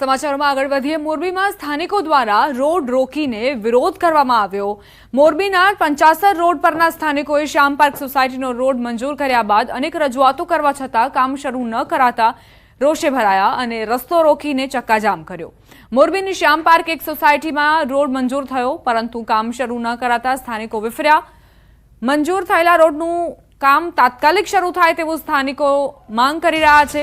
સમાચારોમાં આગળ વધીએ. મોરબીમાં સ્થાનિકો દ્વારા રોડ રોકીને વિરોધ કરવામાં આવ્યો. મોરબીના પંચાસર રોડ પરના સ્થાનિકોએ શ્યામ પાર્ક સોસાયટીનો રોડ મંજૂર કર્યા બાદ અનેક રજૂઆતો કરવા છતાં કામ શરૂ ન કરાતા રોષે ભરાયા અને રસ્તો રોકીને ચક્કાજામ કર્યો. મોરબીની શ્યામ પાર્ક એક સોસાયટીમાં રોડ મંજૂર થયો, પરંતુ કામ શરૂ ન કરાતા સ્થાનિકો વિફર્યા. મંજૂર થયેલા રોડનું કામ તાત્કાલિક શરૂ થાય તેવું સ્થાનિકો માંગ કરી રહ્યા છે.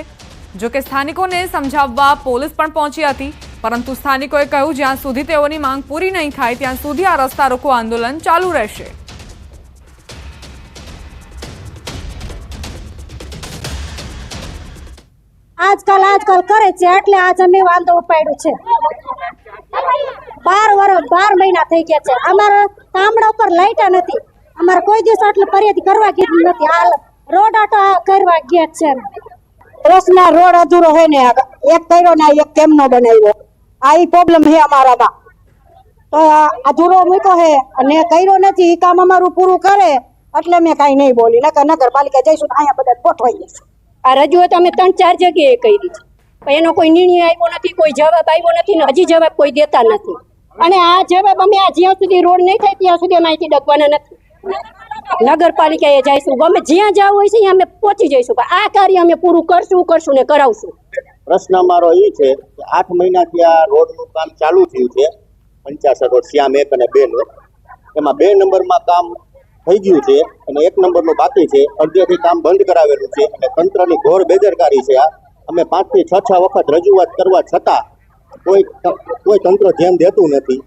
જો કે સ્થાનિકોને સમજાવવા પોલીસ પણ પહોંચી હતી, પરંતુ સ્થાનિકોએ કહ્યું, જ્યાં સુધી તેઓની માંગ પૂરી નહીં થાય, ત્યાં સુધી આ રસ્તા રોકો આંદોલન ચાલુ રહેશે. આજકાલ આજકાલ કરે છે, એટલે આજ અમે વાંધો ઉપાડ્યો છે. બાર વર્ષ બાર મહિના થઈ ગયા છે. અમારા ગામડા ઉપર લાઈટા નથી. અમારે કોઈ દિવસ આટલી ફરિયાદ કરવા કીધી નથી. હાલ રોડ આટો કરવા ગયા છે. રસના રોડ અધૂરો હોય ને એક કર્યો ને એક કેમ નો બનાવ્યો? આ પ્રોબ્લેમ છે અમારામાં. તો અધૂરો મૂક્યો હે અને કર્યો નથી એ કામ અમારું પૂરું કરે, એટલે મેં કાંઈ નહીં બોલી. નકર નગરપાલિકા જઈશું અહીંયા બધા ગોઠવાઈ જશે. આ રજૂઆત અમે ત્રણ ચાર જગ્યાએ કરી. એનો કોઈ નિર્ણય આવ્યો નથી, કોઈ જવાબ આવ્યો નથી હજી જવાબ કોઈ દેતા નથી. અને આ જવાબ અમે આ જ્યાં સુધી રોડ નહીં થાય ત્યાં સુધી અમે અહીંથી નથી. નગરપાલિકાએ જઈશું. ગમે જ્યાં જવું હોય છે અમે પહોંચી જઈશું. પણ આ કાર્ય અમે પૂરું કરશું કરશું ને કરાવશું. પ્રશ્ન અમારો એ છે કે આઠ મહિનાથી આ રોડનું કામ ચાલુ થયું છે પંચાસર રોડ, શ્યામ એક અને બે નો. એમાં બે નંબરમાં કામ થઈ ગયું છે અને એક નંબરનું બાકી છે. અડધેથી કામ બંધ કરાવેલું છે અને તંત્રની ઘોર બેદરકારી છે આ. અમે પાંચથી છ છ વખત રજૂઆત કરવા છતાં કોઈ કોઈ તંત્ર ધ્યાન દેતું નથી.